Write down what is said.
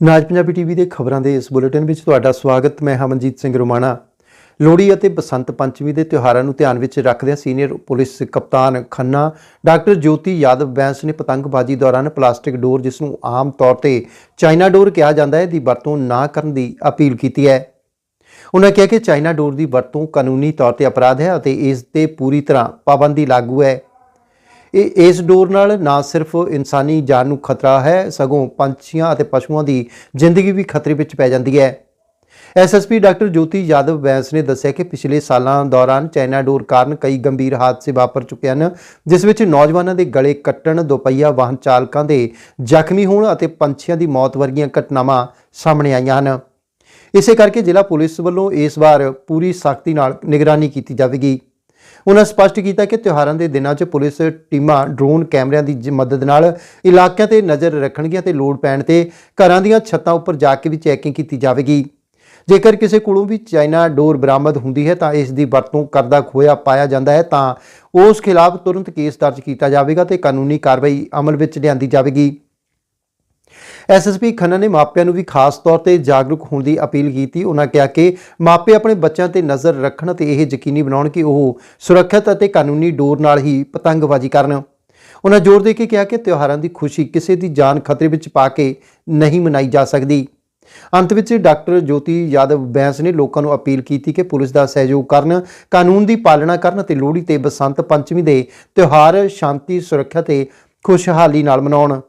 ਨਾਜ Punjabi TV ਦੇ ਖਬਰਾਂ ਦੇ ਇਸ ਬੁਲੇਟਿਨ ਵਿੱਚ ਤੁਹਾਡਾ ਸਵਾਗਤ। ਮੈਂ ਹਮਨਜੀਤ ਸਿੰਘ ਰੋਮਾਣਾ। ਲੋਹੜੀ ਅਤੇ ਬਸੰਤ ਪੰਚਮੀ ਦੇ ਤਿਉਹਾਰਾਂ ਨੂੰ ਧਿਆਨ ਵਿੱਚ ਰੱਖਦਿਆਂ ਸੀਨੀਅਰ ਪੁਲਿਸ ਕਪਤਾਨ ਖੰਨਾ, ਡਾਕਟਰ ਜੋਤੀ ਯਾਦਵ ਬੈਂਸ ਨੇ ਪਤੰਗਬਾਜ਼ੀ ਦੌਰਾਨ ਪਲਾਸਟਿਕ ਡੋਰ ਜਿਸ ਨੂੰ ਆਮ ਤੌਰ ਤੇ ਚਾਈਨਾ ਡੋਰ ਕਿਹਾ ਜਾਂਦਾ ਹੈ, ਦੀ ਵਰਤੋਂ ਨਾ ਕਰਨ ਦੀ ਅਪੀਲ ਕੀਤੀ ਹੈ। ਉਨ੍ਹਾਂ ਕਿਹਾ ਕਿ ਚਾਈਨਾ ਡੋਰ ਦੀ ਵਰਤੋਂ ਕਾਨੂੰਨੀ ਤੌਰ ਤੇ ਅਪਰਾਧ ਹੈ ਅਤੇ ਇਸ ਤੇ ਪੂਰੀ ਤਰ੍ਹਾਂ ਪਾਬੰਦੀ ਲਾਗੂ ਹੈ। ਇਹ ਇਸ ਡੋਰ ਨਾਲ ਨਾ ਸਿਰਫ ਇਨਸਾਨੀ ਜਾਨ ਨੂੰ ਖਤਰਾ ਹੈ, ਸਗੋਂ ਪੰਛੀਆਂ ਅਤੇ ਪਸ਼ੂਆਂ ਦੀ ਜ਼ਿੰਦਗੀ ਵੀ ਖਤਰੇ ਵਿੱਚ ਪੈ ਜਾਂਦੀ ਹੈ। ਐਸਐਸਪੀ ਡਾਕਟਰ ਜੋਤੀ ਯਾਦਵ ਬੈਂਸ ਨੇ ਦੱਸਿਆ ਕਿ ਪਿਛਲੇ ਸਾਲਾਂ ਦੌਰਾਨ ਚਾਈਨਾ ਡੋਰ ਕਾਰਨ ਕਈ ਗੰਭੀਰ ਹਾਦਸੇ ਵਾਪਰ ਚੁੱਕੇ ਹਨ, ਜਿਸ ਵਿੱਚ ਨੌਜਵਾਨਾਂ ਦੇ ਗਲੇ ਕੱਟਣ, ਦੁਪਹੀਆ ਵਾਹਨ ਚਾਲਕਾਂ ਦੇ ਜ਼ਖਮੀ ਹੋਣ ਅਤੇ ਪੰਛੀਆਂ ਦੀ ਮੌਤ ਵਰਗੀਆਂ ਘਟਨਾਵਾਂ ਸਾਹਮਣੇ ਆਈਆਂ ਹਨ। ਇਸੇ ਕਰਕੇ ਜ਼ਿਲ੍ਹਾ ਪੁਲਿਸ ਵੱਲੋਂ ਇਸ ਵਾਰ ਪੂਰੀ ਸਖਤੀ ਨਾਲ ਨਿਗਰਾਨੀ ਕੀਤੀ ਜਾਵੇਗੀ। ਉਹਨਾਂ ਸਪਸ਼ਟ ਕੀਤਾ ਕਿ ਤਿਉਹਾਰਾਂ ਦੇ ਦਿਨਾਂ 'ਚ ਪੁਲਿਸ ਟੀਮਾਂ ਡਰੋਨ ਕੈਮਰਿਆਂ ਦੀ ਜ- ਮਦਦ ਨਾਲ ਇਲਾਕਿਆਂ ਤੇ ਨਜ਼ਰ ਰੱਖਣਗੀਆਂ ਤੇ ਲੋੜ ਪੈਣ ਤੇ ਘਰਾਂ ਦੀਆਂ ਛੱਤਾਂ ਉੱਪਰ ਜਾ ਕੇ ਵੀ ਚੈਕਿੰਗ ਕੀਤੀ ਜਾਵੇਗੀ। ਜੇਕਰ ਕਿਸੇ ਕੋਲੋਂ ਵੀ ਚਾਈਨਾ ਡੋਰ ਬਰਾਮਦ ਹੁੰਦੀ ਹੈ ਤਾਂ ਇਸ ਦੀ ਵਰਤੋਂ ਕਰਦਾ ਖੋਇਆ ਪਾਇਆ ਜਾਂਦਾ ਹੈ ਤਾਂ ਉਸ ਖਿਲਾਫ ਤੁਰੰਤ ਕੇਸ ਦਰਜ ਕੀਤਾ ਜਾਵੇਗਾ ਤੇ ਕਾਨੂੰਨੀ ਕਾਰਵਾਈ ਅਮਲ ਵਿੱਚ ਲਿਆਂਦੀ ਜਾਵੇਗੀ। ਐਸਐਸਪੀ ਖੰਨਾ ਨੇ ਮਾਪਿਆਂ ਨੂੰ ਵੀ ਖਾਸ ਤੌਰ ਤੇ ਜਾਗਰੂਕ ਹੋਣ ਦੀ ਅਪੀਲ ਕੀਤੀ। ਉਹਨਾਂ ਕਿਹਾ ਕਿ ਮਾਪੇ ਆਪਣੇ ਬੱਚਿਆਂ ਤੇ ਨਜ਼ਰ ਰੱਖਣ ਤੇ ਇਹ ਯਕੀਨੀ ਬਣਾਉਣ ਕਿ ਉਹ ਸੁਰੱਖਿਅਤ ਅਤੇ ਕਾਨੂੰਨੀ ਡੋਰ ਨਾਲ ਹੀ ਪਤੰਗਬਾਜ਼ੀ ਕਰਨ। ਉਹਨਾਂ ਜ਼ੋਰ ਦੇ ਕੇ ਕਿਹਾ ਕਿ ਤਿਉਹਾਰਾਂ ਦੀ ਖੁਸ਼ੀ ਕਿਸੇ ਦੀ ਜਾਨ ਖਤਰੇ ਵਿੱਚ ਪਾ ਕੇ ਨਹੀਂ ਮਨਾਈ ਜਾ ਸਕਦੀ। ਅੰਤ ਵਿੱਚ ਡਾਕਟਰ ਜੋਤੀ ਯਾਦਵ ਬੈਂਸ ਨੇ ਲੋਕਾਂ ਨੂੰ ਅਪੀਲ ਕੀਤੀ ਕਿ ਪੁਲਿਸ ਦਾ ਸਹਿਯੋਗ ਕਰਨ, ਕਾਨੂੰਨ ਦੀ ਪਾਲਣਾ ਕਰਨ ਅਤੇ ਲੋਹੜੀ ਤੇ ਬਸੰਤ ਪੰਚਮੀ ਦੇ ਤਿਉਹਾਰ ਸ਼ਾਂਤੀ, ਸੁਰੱਖਿਆ ਤੇ ਖੁਸ਼ਹਾਲੀ ਨਾਲ ਮਨਾਉਣ।